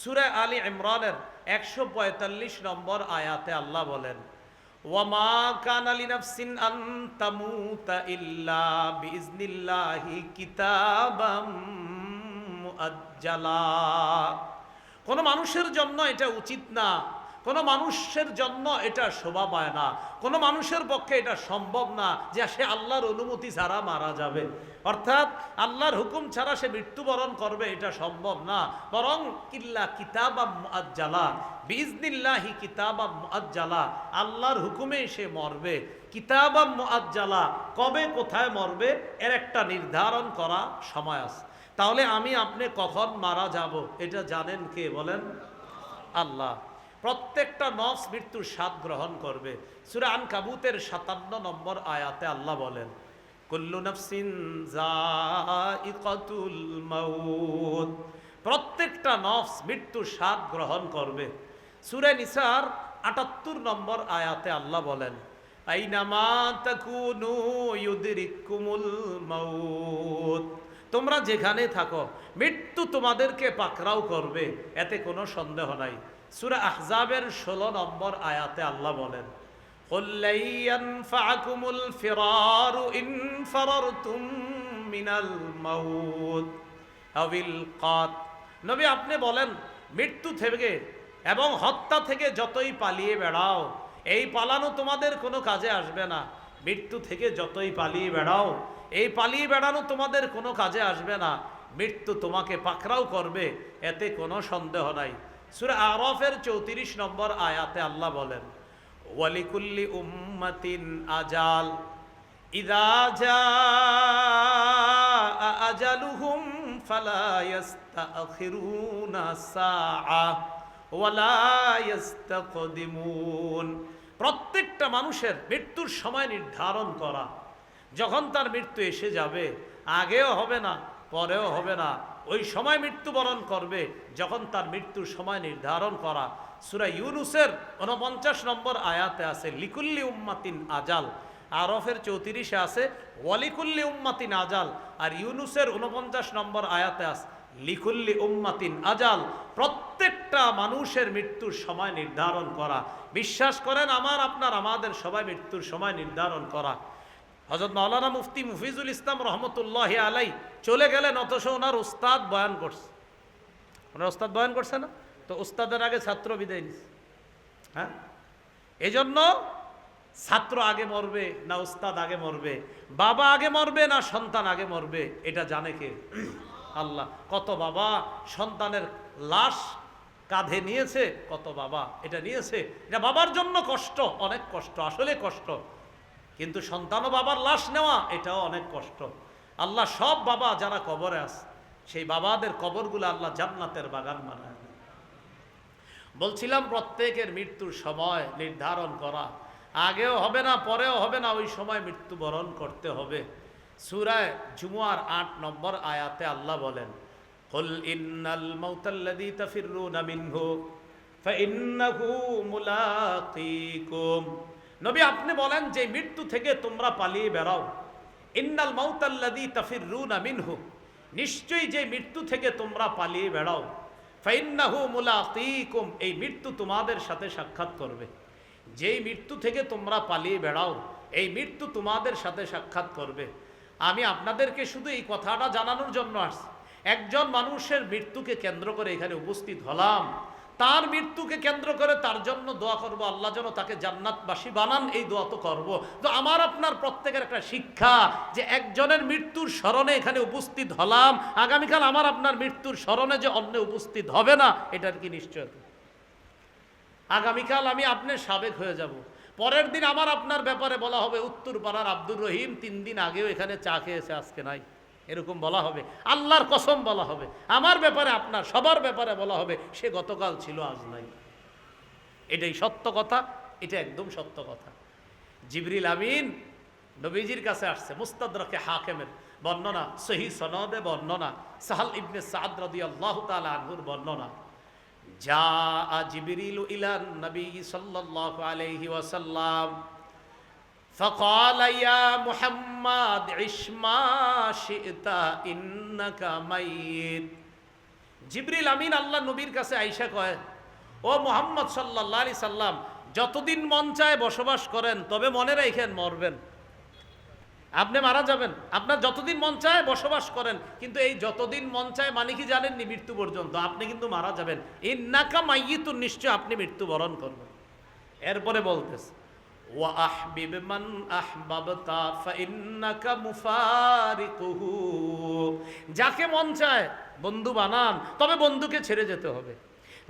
সুরে আলী ইমরানের একশো পঁয়তাল্লিশ নম্বর আয়াতে আল্লাহ বলেন, ওয়ামা কান আলী নাফসিন আন তামুতা ইল্লা বিজনিল্লাহি কিতাবাম মুআজ্জালা। কোনো মানুষের জন্য এটা উচিত না কোনো মানুষের জন্য এটা শোভা পায় না। কোনো মানুষের পক্ষে এটা সম্ভব না যে সে আল্লাহর অনুমতি ছাড়া মারা যাবে। অর্থাৎ আল্লাহর হুকুম ছাড়া সে মৃত্যুবরণ করবে এটা সম্ভব না। বরং কিল্লা কিতাবা মুআজ্জালা বিজনিল্লাহি কিতাবা মুআজ্জালা, আল্লাহর হুকুমে সে মরবে। কিতাবা মুআজ্জালা, কবে কোথায় মরবে এর একটা নির্ধারণ করা সময় আছে। তাহলে আমি আপনি কখন মারা যাব এটা জানেন কে বলেন? আল্লাহ। প্রত্যেকটা নফস মৃত্যুর স্বাদ গ্রহণ করবে। সুরা আন কাবুতের সাতান্ন নম্বর আয়াতে আল্লাহ বলেন প্রত্যেকটা নফস মৃত্যুর স্বাদ গ্রহণ করবে। সুরে নিসার আটাত্তর নম্বর আয়াতে আল্লাহ বলেন, আইনামা তোমরা যেখানে থাকো, মৃত্যু তোমাদেরকে পাকরাও করবে, এতে কোনো সন্দেহ নাই। সুরা আহজাবের ষোলো নম্বর আয়াতে আল্লাহ বলেন নবী আপনি বলেন, মৃত্যু থেকে এবং হত্যা থেকে যতই পালিয়ে বেড়াও, এই পালানো তোমাদের কোনো কাজে আসবে না। মৃত্যু থেকে যতই পালিয়ে বেড়াও, এই পালিয়ে বেড়ানো তোমাদের কোনো কাজে আসবে না। মৃত্যু তোমাকে পাকড়াও করবে, এতে কোনো সন্দেহ নাই। সুরা আরফের চৌত্রিশ নম্বর আয়াতে আল্লাহ বলেন, ওয়ালিকুল্লি উম্মাতিন আজাল, ইদা জাআ আজালুহুম ফালা ইস্তাখিরুনা সাআ ওয়ালা ইস্তাকদিমুন প্রত্যেকটা মানুষের মৃত্যুর সময় নির্ধারণ করা, যখন তার মৃত্যু এসে যাবে, আগেও হবে না পরেও হবে না। ওই সময় মৃত্যুবরণ করবে, যখন তার মৃত্যুর সময় নির্ধারণ করা। সুরা ইউনুসের উনপঞ্চাশ নম্বর আয়াতে আছে, লিকুল্লি উম্মাতিন আজাল। আরফের চৌত্রিশে আছে, ওয়ালিকুল্লি উম্মাতিন আজাল। আর ইউনুসের উনপঞ্চাশ নম্বর আয়াতে আছে, লিকুল্লি উম্মাতিন আজাল। প্রত্যেকটা মানুষের মৃত্যুর সময় নির্ধারণ করা। বিশ্বাস করেন, আমার, আপনার, আমাদের সবাই মৃত্যুর সময় নির্ধারণ করা। হজরত মাওলানা মুফতি মুফিজুল ইসলাম রহমতুল্লাহ আলাই চলে গেলেন, অথচ ওনার উস্তাদ বয়ান করছে। ওনার উস্তাদ বয়ান করছে না? তো উস্তাদের আগে ছাত্র বিদায় নিছে। হ্যাঁ? এই জন্য ছাত্র আগে মরবে, না উস্তাদ আগে মরবে, বাবা আগে মরবে, না সন্তান আগে মরবে, এটা জানে কে? আল্লাহ। কত বাবা সন্তানের লাশ কাঁধে নিয়েছে, কত বাবা এটা নিয়েছে। এটা বাবার জন্য কষ্ট, অনেক কষ্ট, আসলে কষ্ট। কিন্তু সন্তান ও বাবার লাশ নেওয়া এটাও অনেক কষ্ট আল্লাহ সব বাবা যারা কবরে আছে সেই বাবাদের কবরগুলো আল্লাহ জান্নাতের বাগান বানায় বলছিলাম প্রত্যেকের মৃত্যুর সময় নির্ধারণ করা আগেও হবে না পরেও হবে না ওই সময় মৃত্যুবরণ করতে হবে সুরায় জুমুয়ার আট নম্বর আয়াতে আল্লাহ বলেন قل إن الموت الذي تفرون منه فإنه ملاقيكم নবী, আপনি বলেন যে মৃত্যু থেকে তোমরা পালিয়ে বেড়াও। ইন্নাল মাউতাল্লাদি তাফিরুনা মিনহু। নিশ্চয়ই যে মৃত্যু থেকে তোমরা পালিয়ে বেড়াও। ফাইন্নাহু মুলাকিকুম এই মৃত্যু তোমাদের সাথে সাক্ষাৎ করবে। যেই মৃত্যু থেকে তোমরা পালিয়ে বেড়াও, এই মৃত্যু তোমাদের সাথে সাক্ষাৎ করবে। আমি আপনাদেরকে শুধু এই কথাটা জানানোর জন্য আসছি। একজন মানুষের মৃত্যুকে কেন্দ্র করে এখানে উপস্থিত হলাম। তার মৃত্যুকে কেন্দ্র করে তার জন্য দোয়া করব, আল্লাহ যেন তাকে জান্নাতবাসী বানান, এই দোয়া তো করব। তো আমার আপনার প্রত্যেকের একটা শিক্ষা যে একজনের মৃত্যুর স্মরণে এখানে উপস্থিত হলাম, আগামীকাল আমার আপনার মৃত্যুর স্মরণে যে অন্য উপস্থিত হবে না, এটার কি নিশ্চয়? আগামীকাল আমি আপনার সাবেক হয়ে যাব। পরের দিন আমার আপনার ব্যাপারে বলা হবে উত্তর পাড়ার আব্দুর রহিম তিন দিন আগেও এখানে চা খেয়েছে, আজকে নাই। এরকম বলা হবে। আল্লাহর কসম বলা হবে। আমার ব্যাপারে আপনার সবার ব্যাপারে বলা হবে। সে গতকাল ছিল, আজ নাই। এটাই সত্য কথা, এটা একদম সত্য কথা। জিবরিল আমিন নবীজির কাছে আসছে, মুস্তাদরকে হাকেমের বর্ণনা, সহি সনদে বর্ণনা, সাহাল ইবনে সাদ আল্লাহ তালা আনহুর বর্ণনা। যা জিবরিল ইলান নবী সাল্লাল্লাহু আলাইহি ওয়াসাল্লাম। فقال يا محمد عش ما شئت إنك ميت জিবরিল আমিন আল্লাহ নবীর কাছে আইসা কয় ও মোহাম্মদ সাল্লাহ আলি সাল্লাম যতদিন মন চায় বসবাস করেন তবে মনে রেখেন মরবেন আপনি মারা যাবেন আপনার যতদিন মন চায় বসবাস করেন কিন্তু এই যতদিন মন চায় মানে কি জানেননি মৃত্যু পর্যন্ত আপনি কিন্তু মারা যাবেন এই নাকা মাইয়িতুন নিশ্চয় আপনি মৃত্যুবরণ করবেন এরপরে বলতেছে ওয়া من মান আহবাবতা مفارقه. যাকে মন চায় বন্ধু বানান, তবে বন্ধুকে ছেড়ে যেতে হবে।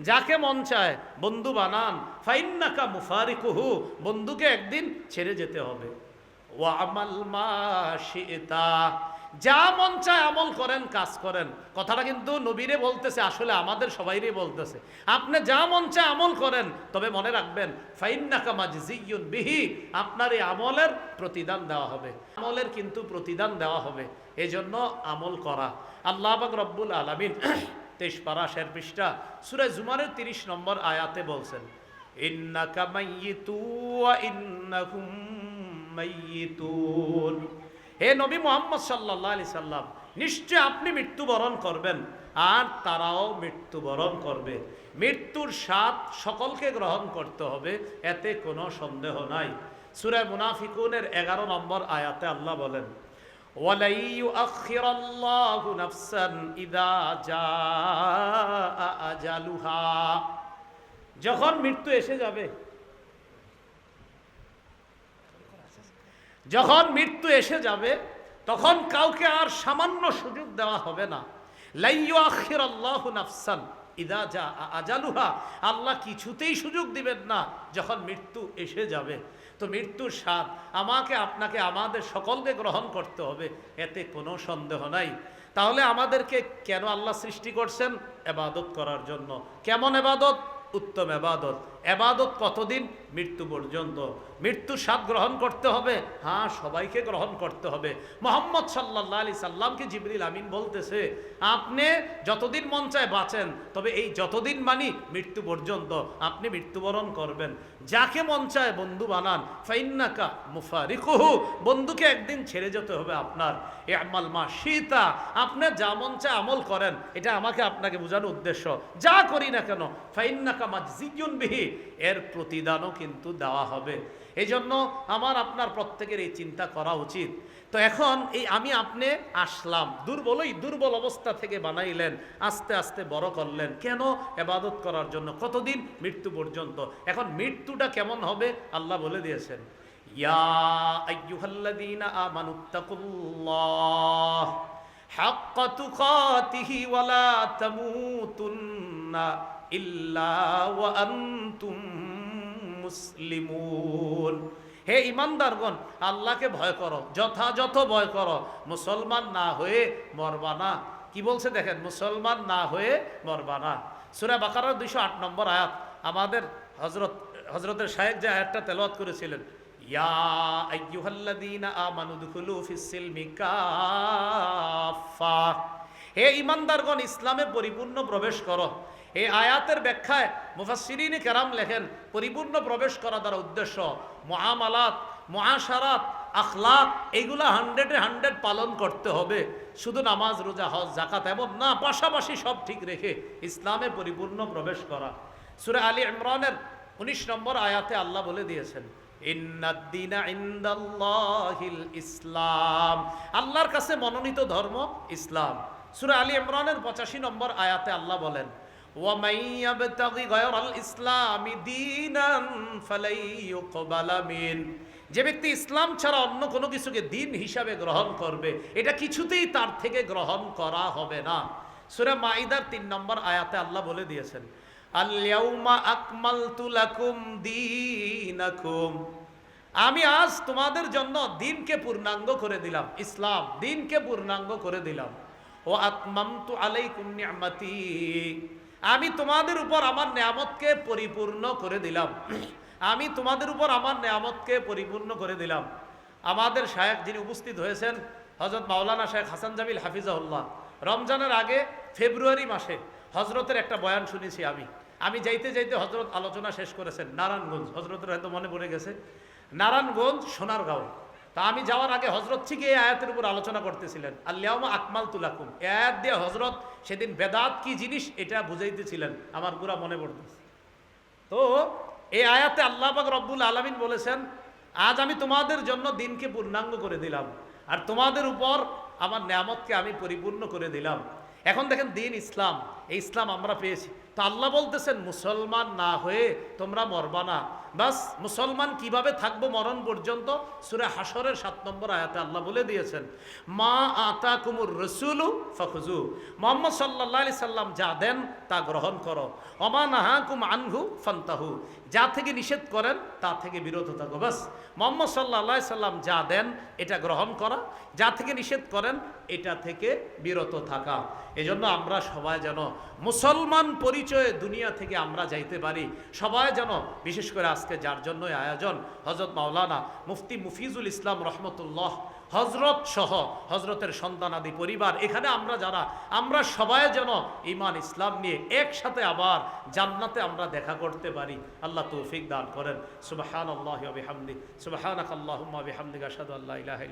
যাকে মন চায় বন্ধু বানান, ফাইন্নাকা মুফারিকুহু, বন্ধুকে একদিন ছেড়ে যেতে হবে। ওয়া আমাল মা যা মন চায় আমল করেন, কাজ করেন। কথাটা কিন্তু নবীরে বলতেছে, আসলে আমাদের সবাইরে বলতেছে। আপনি যা মন চায় আমল করেন, তবে মনে রাখবেন, ফাইন্নাকা মাজজিয়ুন বিহি, আপনার এই আমলের প্রতিদান দেওয়া হবে। আমলের কিন্তু প্রতিদান দেওয়া হবে, এজন্য আমল করা। আল্লাহ পাক রব্বুল আলামিন তেইশ পারা শের পৃষ্ঠা, সুরে জুমারের তিরিশ নম্বর আয়াতে বলছেন, ইন্নাকা মাইয়িতু ওয়া ইন্নাকুম মাইয়িতুন। হে নবী মোহাম্মদ সাল্লাহ আলি সাল্লাম নিশ্চয় আপনি মৃত্যুবরণ করবেন আর তারাও মৃত্যুবরণ করবে মৃত্যুর স্বাদ সকলকে গ্রহণ করতে হবে এতে কোনো সন্দেহ নাই সুরায় মুনাফিকুনের এগারো নম্বর আয়াতে আল্লাহ বলেন وَلَن يُؤَخِّرَ اللَّهُ نَفْسًا إِذَا جَاءَ أَجَلُهَا যখন মৃত্যু এসে যাবে যখন মৃত্যু এসে যাবে, তখন কাউকে আর সামান্য সুযোগ দেওয়া হবে না। ইদা যা আজালুহা। আল্লাহ কিছুতেই সুযোগ দিবেন না যখন মৃত্যু এসে যাবে। তো মৃত্যুর স্বাদ আমাকে, আপনাকে, আমাদের সকলকে গ্রহণ করতে হবে, এতে কোনো সন্দেহ নাই। তাহলে আমাদেরকে কেন আল্লাহ সৃষ্টি করছেন? এবাদত করার জন্য। কেমন এবাদত? উত্তম এবাদত। এবাদত কতদিন? মৃত্যু পর্যন্ত। মৃত্যু স্বাদ গ্রহণ করতে হবে। হ্যাঁ সবাইকে গ্রহণ করতে হবে। মোহাম্মদ সাল্লাহ আলি সাল্লামকে জিবরিল আমিন বলতেছে, আপনি যতদিন মন চায় বাঁচেন, তবে এই যতদিন মানি মৃত্যু পর্যন্ত আপনি মৃত্যুবরণ করবেন। যাকে মন চায় বন্ধু বানান। ফাইন্নাকা মুফারিকুহু, বন্ধুকে একদিন ছেড়ে যেতে হবে আপনার। এ মা সীতা আপনি যা মন চায় আমল করেন। এটা আমাকে আপনাকে বোঝানোর উদ্দেশ্য। যা করি না কেন, ফাইন্নাকা মাজজিয়ুন বিহি এর প্রতিদানও কিন্তু দেওয়া হবে। এই জন্য আমার আপনার প্রত্যেকের এই চিন্তা করা উচিত। তো এখন এই আমি আপনি আসলাম, দুর্বলই দুর্বল অবস্থা থেকে বানাইলেন, আস্তে আস্তে বড় করলেন। কেন? এবাদত করার জন্য। কতদিন? মৃত্যু পর্যন্ত। এখন মৃত্যুটা কেমন হবে? আল্লাহ বলে দিয়েছেন, ইয়া ইল্লা মুসলিমুন। হে ইমানদারগণ, আল্লাহকে ভয় করো, যথাযথ ভয় করো। মুসলমান না হয়ে মরবা না। কি বলছে দেখেন? মুসলমান না হয়ে মরবা না। সুরা বাকারার দুইশো আট নম্বর আয়াত। আমাদের হজরত হজরতের সাহেব যে আয়াতটা তেলাওয়াত করেছিলেন হে ইমানদারগণ, ইসলামে পরিপূর্ণ প্রবেশ করো। এই আয়াতের ব্যাখ্যায় মুফাসসিরিনে কেরাম লেখেন, পরিপূর্ণ প্রবেশ করা দ্বারা উদ্দেশ্য মহামালাত মহাসারাত আখলাক এইগুলা হান্ড্রেডে হান্ড্রেড পালন করতে হবে। শুধু নামাজ, রোজা, হজ জাকাত এমন না, পাশাপাশি সব ঠিক রেখে ইসলামে পরিপূর্ণ প্রবেশ করা। সুরে আলী ইমরানের উনিশ নম্বর আয়াতে আল্লাহ বলে দিয়েছেন ইসলাম। আল্লাহর কাছে মনোনীত ধর্ম ইসলাম। সুরে আলী ইমরানের পঁচাশি নম্বর আয়াতে আল্লাহ বলেন ومن يبتغي غير الإسلام دينا فلن يقبل منه যে ব্যক্তি ইসলাম ছাড়া অন্য কোনো কিছুকে দিন হিসাবে গ্রহণ করবে এটা কিছুতেই তার থেকে গ্রহণ করা হবে না সূরা মাইদার তিন নম্বর আয়াতে আল্লাহ বলে দিয়েছেন আল-ইয়াউমা আকমালতু লাকুম দীনাকুম আমি আজ তোমাদের জন্য দিনকে পূর্ণাঙ্গ করে দিলাম ইসলাম দিনকে পূর্ণাঙ্গ করে দিলাম ও আতমামতু আলাইকুম নিয়ামাতি আমি তোমাদের উপর আমার নিয়ামতকে পরিপূর্ণ করে দিলাম। আমি তোমাদের উপর আমার নিয়ামতকে পরিপূর্ণ করে দিলাম। আমাদের শায়েক যিনি উপস্থিত হয়েছেন হজরত মাওলানা শেখ হাসান জামিল হাফিজাউল্লাহ রমজানের আগে ফেব্রুয়ারি মাসে হজরতের একটা বয়ান শুনেছি আমি। আমি যাইতে যাইতে হজরত আলোচনা শেষ করেছেন, নারায়ণগঞ্জ। হজরতের হয়তো মনে পড়ে গেছে। নারায়ণগঞ্জ, সোনারগাঁও। তা আমি যাওয়ার আগে হজরত থেকে এই আয়াতের উপর আলোচনা করতেছিলেন। আল্লাহমা আকমাল তুলাকুম এ আয়াত দিয়ে হজরত সেদিন বেদাত কি জিনিস এটা বুঝাইতেছিলেন। আমার পুরা মনে পড়তেছে। তো এই আয়াতে আল্লাহ পাক রব্বুল আলমিন বলেছেন, আজ আমি তোমাদের জন্য দিনকে পূর্ণাঙ্গ করে দিলাম। আর তোমাদের উপর আমার নিয়ামতকে আমি পরিপূর্ণ করে দিলাম। এখন দেখেন দিন ইসলাম। এই ইসলাম আমরা পেয়েছি। তো আল্লাহ বলতেছেন, মুসলমান না হয়ে তোমরা মরবা না। বাস, মুসলমান কীভাবে থাকব মরণ পর্যন্ত? সুরে হাসরের সাত নম্বর আয়াতে আল্লাহ বলে দিয়েছেন, মা আতা কুমুর রসুলু ফখুজু মোহাম্মদ সাল্লাহ আলি সাল্লাম যা দেন তা গ্রহণ করো। অমা নাহা কুম আনহু ফান্তাহু। যা থেকে নিষেধ করেন, তা থেকে বিরত থাকো। বাস, মোহাম্মদ সাল্লাহ সাল্লাম যা দেন, এটা গ্রহণ করা। যা থেকে নিষেধ করেন, এটা থেকে বিরত থাকা। এজন্য আমরা সবাই যেন মুসলমান পরিচয়ে দুনিয়া থেকে আমরা যাইতে পারি। সবাই যেন, বিশেষ করে আজকে যার জন্যই আয়োজন হজরত মাওলানা মুফতি মুফিজুল ইসলাম রহমতুল্লাহ হজরত সহ হজরতের সন্তানাদি পরিবার, এখানে আমরা যারা, আমরা সবাই যেন ইমান ইসলাম নিয়ে একসাথে আবার জান্নাতে আমরা দেখা করতে পারি। আল্লাহ তৌফিক দান করেন। সুবাহান আল্লাহ বিহামদি সুবাহানাক আল্লাহুম্মা বিহামদিকা আশহাদু আল্লা ইলাহা